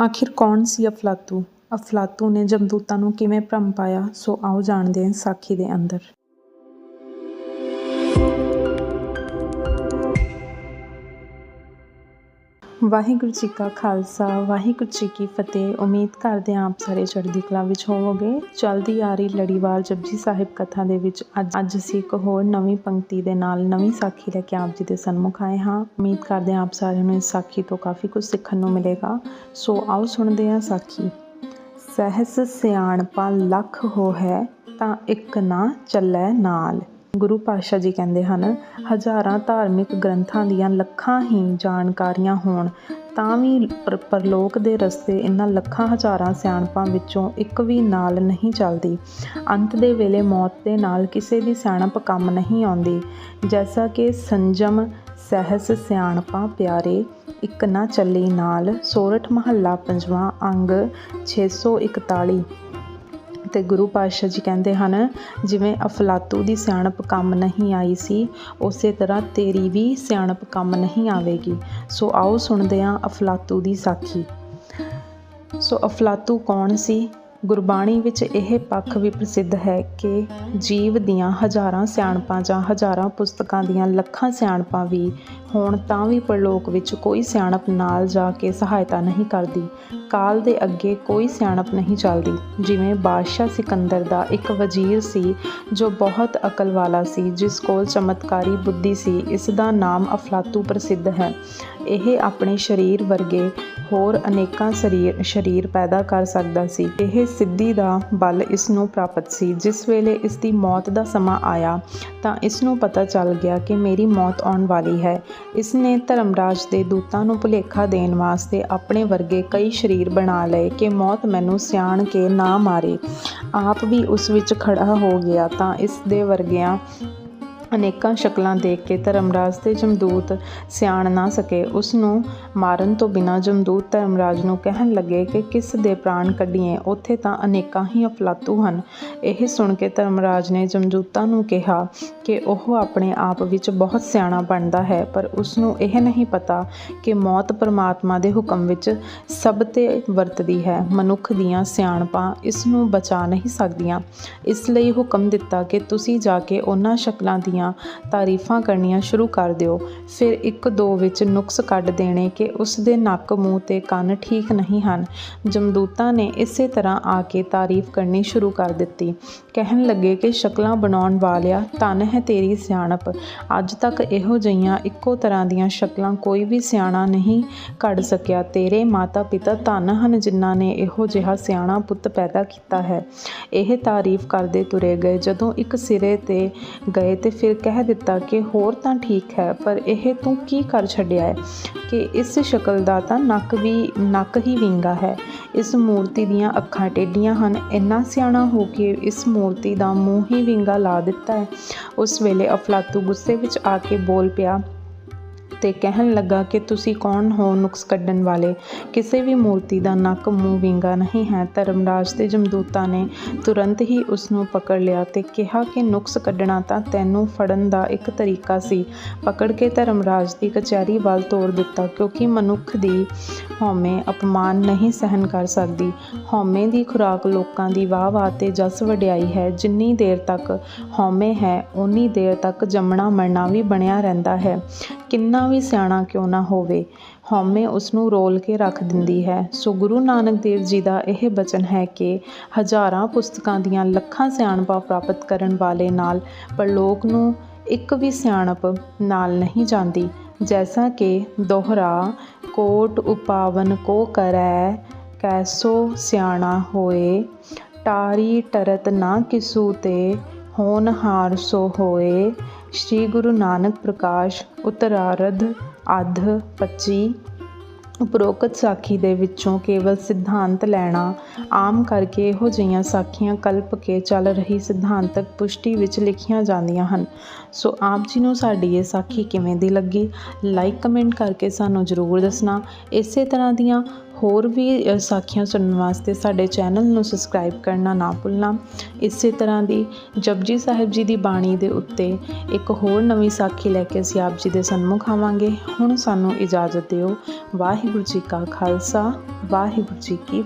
ਆਖਿਰ ਕੌਣ ਸੀ ਅਫਲਾਤੂ? ਅਫਲਾਤੂ ਨੇ ਜਮਦੂਤਾਂ ਨੂੰ ਕਿਵੇਂ ਭਰਮ ਪਾਇਆ? ਸੋ ਆਓ ਜਾਣਦੇ ਹਾਂ ਸਾਖੀ ਦੇ ਅੰਦਰ। ਵਾਹਿਗੁਰੂ ਜੀ ਕਾ ਖਾਲਸਾ, ਵਾਹਿਗੁਰੂ ਜੀ ਕੀ ਫਤਿਹ। ਉਮੀਦ ਕਰਦੇ ਹਾਂ ਆਪ ਸਾਰੇ ਚੜ੍ਹਦੀ ਕਲਾ ਵਿੱਚ ਹੋਵੋਗੇ। ਚਲਦੀ ਆ ਰਹੀ ਲੜੀਵਾਰ ਜਪਜੀ ਸਾਹਿਬ ਕਥਾ ਦੇ ਵਿੱਚ ਅੱਜ ਅੱਜ ਅਸੀਂ ਇੱਕ ਹੋਰ ਨਵੀਂ ਪੰਕਤੀ ਦੇ ਨਾਲ ਨਵੀਂ ਸਾਖੀ ਲੈ ਕੇ ਆਪ ਜੀ ਦੇ ਸਨਮੁਖ ਆਏ ਹਾਂ। ਉਮੀਦ ਕਰਦੇ ਹਾਂ ਆਪ ਸਾਰਿਆਂ ਨੂੰ ਇਸ ਸਾਖੀ ਤੋਂ ਕਾਫੀ ਕੁਝ ਸਿੱਖਣ ਨੂੰ ਮਿਲੇਗਾ। ਸੋ ਆਓ ਸੁਣਦੇ ਹਾਂ ਸਾਖੀ। ਸਹਿਸ ਸਿਆਣਪਾ ਲੱਖ ਹੋ ਹੈ ਤਾਂ ਇੱਕ ਨਾ ਚੱਲੇ ਨਾਲ। ਗੁਰੂ ਪਾਤਸ਼ਾਹ ਜੀ ਕਹਿੰਦੇ ਹਨ, ਹਜ਼ਾਰਾਂ ਧਾਰਮਿਕ ਗ੍ਰੰਥਾਂ ਦੀਆਂ ਲੱਖਾਂ ਹੀ ਜਾਣਕਾਰੀਆਂ ਹੋਣ, ਤਾਂ ਵੀ ਪਰ- ਪਰਲੋਕ ਦੇ ਰਸਤੇ ਇਹਨਾਂ ਲੱਖਾਂ ਹਜ਼ਾਰਾਂ ਸਿਆਣਪਾਂ ਵਿੱਚੋਂ ਇੱਕ ਵੀ ਨਾਲ ਨਹੀਂ ਚੱਲਦੀ। ਅੰਤ ਦੇ ਵੇਲੇ ਮੌਤ ਦੇ ਨਾਲ ਕਿਸੇ ਦੀ ਸਿਆਣਪ ਕੰਮ ਨਹੀਂ ਆਉਂਦੀ। ਜੈਸਾ ਕਿ ਸੰਜਮ ਸਹਿਸ ਸਿਆਣਪਾਂ ਪਿਆਰੇ, ਇੱਕ ਨਾ ਚੱਲੀ ਨਾਲ, ਸੋਰਠ ਮਹੱਲਾ ਪੰਜਵਾਂ ਅੰਗ 641 ਤੇ ਗੁਰੂ ਪਾਤਸ਼ਾਹ ਜੀ ਕਹਿੰਦੇ ਹਨ, ਜਿਵੇਂ ਅਫਲਾਤੂ ਦੀ ਸਿਆਣਪ ਕੰਮ ਨਹੀਂ ਆਈ ਸੀ, ਉਸੇ ਤਰ੍ਹਾਂ ਤੇਰੀ ਵੀ ਸਿਆਣਪ ਕੰਮ ਨਹੀਂ ਆਵੇਗੀ। ਸੋ ਆਓ ਸੁਣਦੇ ਹਾਂ ਅਫਲਾਤੂ ਦੀ ਸਾਖੀ। ਸੋ ਅਫਲਾਤੂ ਕੌਣ ਸੀ? ਗੁਰਬਾਣੀ ਵਿੱਚ ਇਹ ਪੱਖ ਵੀ ਪ੍ਰਸਿੱਧ ਹੈ ਕਿ ਜੀਵ ਦੀਆਂ ਹਜ਼ਾਰਾਂ ਸਿਆਣਪਾਂ ਜਾਂ ਹਜ਼ਾਰਾਂ ਪੁਸਤਕਾਂ ਦੀਆਂ ਲੱਖਾਂ ਸਿਆਣਪਾਂ ਵੀ ਹੋਣ ਤਾਂ ਵੀ ਪਰਲੋਕ ਵਿੱਚ ਕੋਈ ਸਿਆਣਪ ਨਾਲ ਜਾ ਕੇ ਸਹਾਇਤਾ ਨਹੀਂ ਕਰਦੀ। ਕਾਲ ਦੇ ਅੱਗੇ ਕੋਈ ਸਿਆਣਪ ਨਹੀਂ ਚੱਲਦੀ। ਜਿਵੇਂ ਬਾਦਸ਼ਾਹ ਸਿਕੰਦਰ ਦਾ ਇੱਕ ਵਜ਼ੀਰ ਸੀ, ਜੋ ਬਹੁਤ ਅਕਲ ਵਾਲਾ ਸੀ, ਜਿਸ ਕੋਲ ਚਮਤਕਾਰੀ ਬੁੱਧੀ ਸੀ, ਇਸ ਦਾ ਨਾਮ ਅਫਲਾਤੂ ਪ੍ਰਸਿੱਧ ਹੈ। ਇਹ ਆਪਣੇ ਸਰੀਰ ਵਰਗੇ ਹੋਰ ਅਨੇਕਾਂ ਸਰੀਰ ਸਰੀਰ ਪੈਦਾ ਕਰ ਸਕਦਾ ਸੀ। ਇਹ ਸਿੱਧੀ ਦਾ ਬਲ ਇਸ ਨੂੰ ਪ੍ਰਾਪਤ ਸੀ। ਜਿਸ ਵੇਲੇ ਇਸ ਦੀ ਮੌਤ ਦਾ ਸਮਾਂ ਆਇਆ, ਤਾਂ ਇਸ ਨੂੰ ਪਤਾ ਚੱਲ ਗਿਆ ਕਿ ਮੇਰੀ ਮੌਤ ਆਉਣ ਵਾਲੀ ਹੈ। ਇਸ ਨੇ ਧਰਮਰਾਜ ਦੇ ਦੂਤਾਂ ਨੂੰ ਭੁਲੇਖਾ ਦੇਣ ਵਾਸਤੇ ਆਪਣੇ ਵਰਗੇ ਕਈ ਸਰੀਰ ਬਣਾ ਲਏ ਕਿ ਮੌਤ ਮੈਨੂੰ ਸਿਆਣ ਕੇ ਨਾ ਮਾਰੇ। ਆਪ ਵੀ ਉਸ ਵਿੱਚ ਖੜਾ ਹੋ ਗਿਆ ਤਾਂ ਇਸ ਦੇ ਵਰਗਿਆਂ ਅਨੇਕਾਂ ਸ਼ਕਲਾਂ ਦੇਖ ਕੇ ਧਰਮਰਾਜ ਦੇ ਜਮਦੂਤ ਸਿਆਣ ਨਾ ਸਕੇ। ਉਸ ਨੂੰ ਮਾਰਨ ਤੋਂ ਬਿਨਾਂ ਜਮਦੂਤ ਧਰਮਰਾਜ ਨੂੰ ਕਹਿਣ ਲੱਗੇ ਕਿ ਕਿਸ ਦੇ ਪ੍ਰਾਣ ਕੱਢੀਏ, ਉੱਥੇ ਤਾਂ ਅਨੇਕਾਂ ਹੀ ਅਫਲਾਤੂ ਹਨ। ਇਹ ਸੁਣ ਕੇ ਧਰਮਰਾਜ ਨੇ ਜਮਦੂਤਾਂ ਨੂੰ ਕਿਹਾ ਕਿ ਉਹ ਆਪਣੇ ਆਪ ਵਿੱਚ ਬਹੁਤ ਸਿਆਣਾ ਬਣਦਾ ਹੈ, ਪਰ ਉਸ ਨੂੰ ਇਹ ਨਹੀਂ ਪਤਾ ਕਿ ਮੌਤ ਪਰਮਾਤਮਾ ਦੇ ਹੁਕਮ ਵਿੱਚ ਸਭ ਤੇ ਵਰਤਦੀ ਹੈ। ਮਨੁੱਖ ਦੀਆਂ ਸਿਆਣਪਾਂ ਇਸ ਨੂੰ ਬਚਾ ਨਹੀਂ ਸਕਦੀਆਂ। ਇਸ ਲਈ ਹੁਕਮ ਦਿੱਤਾ ਕਿ ਤੁਸੀਂ ਜਾ ਕੇ ਉਹਨਾਂ ਸ਼ਕਲਾਂ ਦੀ ਦੀਆਂ ਤਾਰੀਫਾਂ ਕਰਨੀਆਂ ਸ਼ੁਰੂ ਕਰ ਦਿਓ। ਫਿਰ ਇੱਕ ਦੋ ਵਿੱਚ ਨੁਕਸ ਕੱਢ ਦੇਣੇ ਕਿ ਉਸ ਦੇ ਨੱਕ, ਮੂੰਹ ਤੇ ਕੰਨ ਠੀਕ ਨਹੀਂ ਹਨ। ਜਮਦੂਤਾਂ ਨੇ ਇਸੇ ਤਰ੍ਹਾਂ ਆ ਕੇ ਤਾਰੀਫ ਕਰਨੀ ਸ਼ੁਰੂ ਕਰ ਦਿੱਤੀ। ਕਹਿਣ ਲੱਗੇ ਕਿ ਸ਼ਕਲਾਂ ਬਣਾਉਣ ਵਾਲਿਆ ਧੰਨ ਹੈ ਤੇਰੀ ਸਿਆਣਪ। ਅੱਜ ਤੱਕ ਇਹੋ ਜਿਹੀਆਂ ਇੱਕੋ ਤਰ੍ਹਾਂ ਦੀਆਂ ਸ਼ਕਲਾਂ ਕੋਈ ਵੀ ਸਿਆਣਾ ਨਹੀਂ ਕੱਢ ਸਕਿਆ। ਤੇਰੇ ਮਾਤਾ ਪਿਤਾ ਧੰਨ ਹਨ ਜਿਨ੍ਹਾਂ ਨੇ ਇਹੋ ਜਿਹਾ ਸਿਆਣਾ ਪੁੱਤ ਪੈਦਾ ਕੀਤਾ ਹੈ। ਇਹ ਤਾਰੀਫ ਕਰਦੇ ਤੁਰੇ ਗਏ। ਜਦੋਂ ਇੱਕ ਸਿਰੇ ਤੇ ਗਏ ਤੇ ਫਿਰ ਕਹਿ ਦਿੱਤਾ ਕਿ ਹੋਰ ਤਾਂ ਠੀਕ ਹੈ, ਪਰ ਇਹ ਤੂੰ ਕੀ ਕਰ ਛੱਡਿਆ ਹੈ ਕਿ ਇਸ ਸ਼ਕਲ ਦਾ ਤਾਂ ਨੱਕ ਵੀ, ਨੱਕ ਹੀ ਵਿੰਗਾ ਹੈ। ਇਸ ਮੂਰਤੀ ਦੀਆਂ ਅੱਖਾਂ ਟੇਢੀਆਂ ਹਨ। ਇੰਨਾ ਸਿਆਣਾ ਹੋ ਕੇ ਇਸ ਮੂਰਤੀ ਦਾ ਮੂੰਹ ਹੀ ਵਿੰਗਾ ਲਾ ਦਿੱਤਾ ਹੈ। ਉਸ ਵੇਲੇ ਅਫਲਾਤੂ ਗੁੱਸੇ ਵਿੱਚ ਆ ਕੇ ਬੋਲ ਪਿਆ ਤੇ ਕਹਿਣ ਲੱਗਾ ਕਿ ਤੁਸੀਂ ਕੌਣ ਹੋ ਨੁਕਸ ਕੱਢਣ ਵਾਲੇ? ਕਿਸੇ ਵੀ ਮੂਰਤੀ ਦਾ ਨੱਕ, ਮੂੰਹ ਵਿੰਗਾ ਨਹੀਂ ਹੈ। ਧਰਮਰਾਜ ਦੇ ਜਮਦੂਤਾਂ ਨੇ ਤੁਰੰਤ ਹੀ ਉਸ ਨੂੰ ਪਕੜ ਲਿਆ ਤੇ ਕਿਹਾ ਕਿ ਨੁਕਸ ਕੱਢਣਾ ਤਾਂ ਤੈਨੂੰ ਫੜਨ ਦਾ ਇੱਕ ਤਰੀਕਾ ਸੀ। ਪਕੜ ਕੇ ਧਰਮਰਾਜ ਦੀ ਕਚਹਿਰੀ ਵੱਲ ਤੋਰ ਦਿੱਤਾ ਕਿਉਂਕਿ ਮਨੁੱਖ ਦੀ ਹਉਮੈ ਅਪਮਾਨ ਨਹੀਂ ਸਹਿਨ ਕਰ ਸਕਦੀ। ਹਉਮੈ ਦੀ ਖੁਰਾਕ ਲੋਕਾਂ ਦੀ ਵਾਹ ਵਾਹ ਤੇ ਜਸ ਵਡਿਆਈ ਹੈ। ਜਿੰਨੀ ਦੇਰ ਤੱਕ ਹਉਮੈ ਹੈ ਉਨੀ ਦੇਰ ਤੱਕ ਜੰਮਣਾ ਮਰਨਾ ਵੀ ਬਣਿਆ ਰਹਿੰਦਾ ਹੈ। ਕਿੰਨਾ ਵੀ ਸਿਆਣਾ ਕਿਉਂ ਨਾ ਹੋਵੇ, ਹਉਮੈ ਉਸ ਨੂੰ ਰੋਲ ਕੇ ਰੱਖ ਦਿੰਦੀ ਹੈ। ਸੋ ਗੁਰੂ ਨਾਨਕ ਦੇਵ ਜੀ ਦਾ ਇਹ ਬਚਨ ਹੈ ਕਿ ਹਜ਼ਾਰਾਂ ਪੁਸਤਕਾਂ ਦੀਆਂ ਲੱਖਾਂ ਸਿਆਣਪਾਂ ਪ੍ਰਾਪਤ ਕਰਨ ਵਾਲੇ ਨਾਲ ਪਰਲੋਕ ਨੂੰ ਇੱਕ ਵੀ ਸਿਆਣਪ ਨਾਲ ਨਹੀਂ ਜਾਂਦੀ। ਜੈਸਾ ਕਿ ਦੋਹਰਾ ਕੋਟ ਉਪਾਵਨ ਕੋ ਕਰੈ, ਕੈਸੋ ਸਿਆਣਾ ਹੋਏ, ਟਾਰੀ ਟਰਤ ਨਾ ਕਿਸੂ ਤੇ ਹੋਣਹਾਰ ਸੋ ਹੋਏ। ਸ਼੍ਰੀ ਗੁਰੂ ਨਾਨਕ ਪ੍ਰਕਾਸ਼ ਉਤਰਾਰਧ ਅਧ 25 ਉਪਰੋਕਤ ਸਾਖੀ ਦੇ ਵਿੱਚੋਂ ਕੇਵਲ ਸਿਧਾਂਤ ਲੈਣਾ, ਆਮ ਕਰਕੇ ਇਹੋ ਜਿਹੀਆਂ ਸਾਖੀਆਂ ਕਲਪ ਕੇ ਚੱਲ ਰਹੀ ਸਿਧਾਂਤਕ ਪੁਸ਼ਟੀ ਵਿੱਚ ਲਿਖੀਆਂ ਜਾਂਦੀਆਂ ਹਨ। ਸੋ ਆਪ ਜੀ ਨੂੰ ਸਾਡੀ ਇਹ ਸਾਖੀ ਕਿਵੇਂ ਦੀ ਲੱਗੀ? ਲਾਈਕ ਕਮੈਂਟ ਕਰਕੇ ਸਾਨੂੰ ਜ਼ਰੂਰ ਦੱਸਣਾ। ਇਸੇ ਤਰ੍ਹਾਂ ਦੀਆਂ ਹੋਰ ਵੀ ਸਾਖੀਆਂ ਸੁਣਨ ਵਾਸਤੇ ਸਾਡੇ ਚੈਨਲ ਨੂੰ ਸਬਸਕ੍ਰਾਈਬ ਕਰਨਾ ਨਾ ਭੁੱਲਣਾ। ਇਸੇ ਤਰ੍ਹਾਂ ਦੀ ਜਪਜੀ ਸਾਹਿਬ ਜੀ ਦੀ ਬਾਣੀ ਦੇ ਉੱਤੇ ਇੱਕ ਹੋਰ ਨਵੀਂ ਸਾਖੀ ਲੈ ਕੇ ਅਸੀਂ ਆਪ ਜੀ ਦੇ ਸਨਮੁਖ ਆਵਾਂਗੇ। ਹੁਣ ਸਾਨੂੰ ਇਜਾਜ਼ਤ ਦਿਓ। ਵਾਹਿਗੁਰੂ ਜੀ ਕਾ ਖਾਲਸਾ, ਵਾਹਿਗੁਰੂ ਜੀ ਕੀ